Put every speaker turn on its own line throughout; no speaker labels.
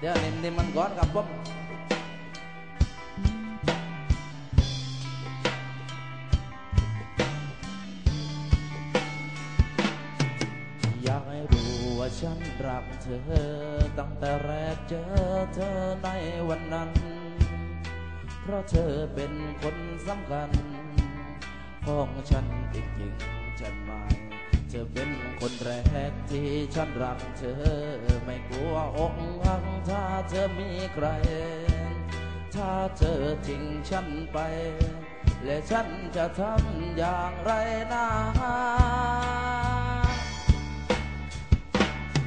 เดี๋ยวนิ่มๆมันก่อนครับผมอยากให้รู้ว่าฉันรักเธอ ตั้งแต่แรกเจอเธอในวันนั้น เพราะเธอเป็นคนสำคัญ ของฉันจริงๆฉันไม่เธอเป็นคนแรกที่ฉันรักเธอไม่กลัวอก เธอมีใคร ถ้าเธอทิ้งฉันไป และฉันจะทำอย่างไรนะ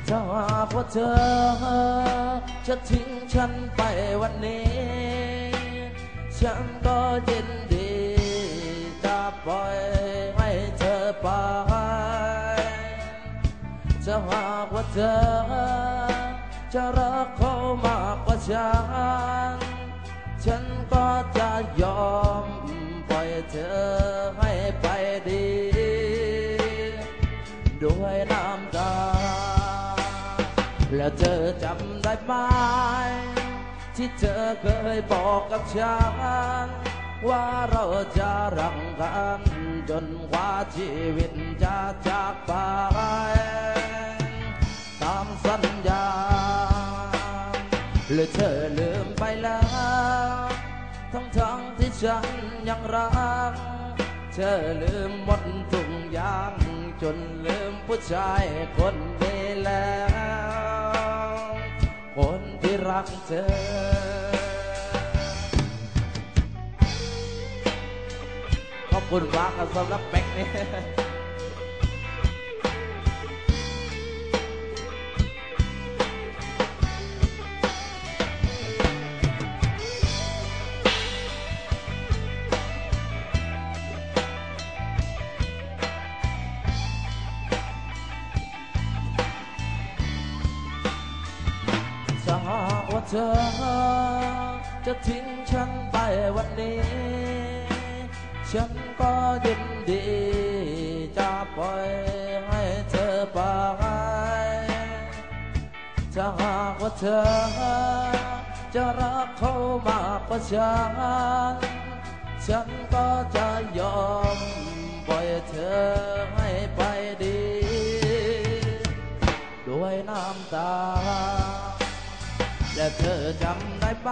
ถ้าหากว่าเธอ จะทิ้งฉันไปวันนี้ ฉันก็ยินดีจะปล่อยให้เธอไปจะหากว่าเธอ จะรักเขามากกว่าฉัน ฉันก็จะยอมปล่อยเธอให้ไปดี ด้วยน้ำตา แล้วเธอจำได้ไหมที่เธอเคยบอกกับฉัน ว่าเราจะรักกัน จนกว่าชีวิตจะจากไป หรือเธอลืมไปแล้ว ทั้งทั้งที่ฉันยังรัก เธอลืมหมดทุกอย่างจนลืมผู้ชายคนนี้แล้ว คนที่รักเธอขอบคุณมากครับสำหรับแบ็กนี่ เธอ จะทิ้งฉันไปวันนี้ ฉันก็ยินดี จะปล่อยให้เธอไปถ้าหากว่าเธอ จะรักเขามากกว่าฉัน ฉันก็จะยอมปล่อยเธอให้ไปดี ด้วยน้ำตา และเธอจำได้ไหม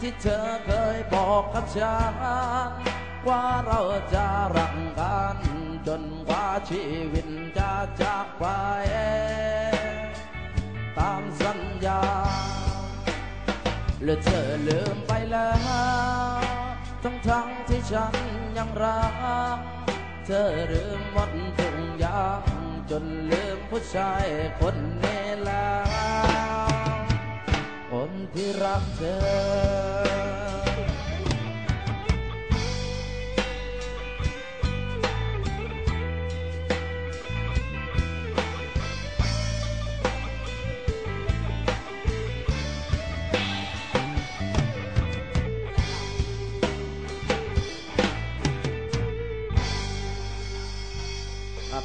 ที่เธอเคยบอกกับฉันว่าเราจะรักกัน จนกว่าชีวิตจะจากไป ตามสัญญาหรือเธอลืมไปแล้ว ทั้งทั้งที่ฉันยังรัก เธอลืมหมดทุกอย่างจนลืมผู้ชายคนนี้แล้ว hereafter. Up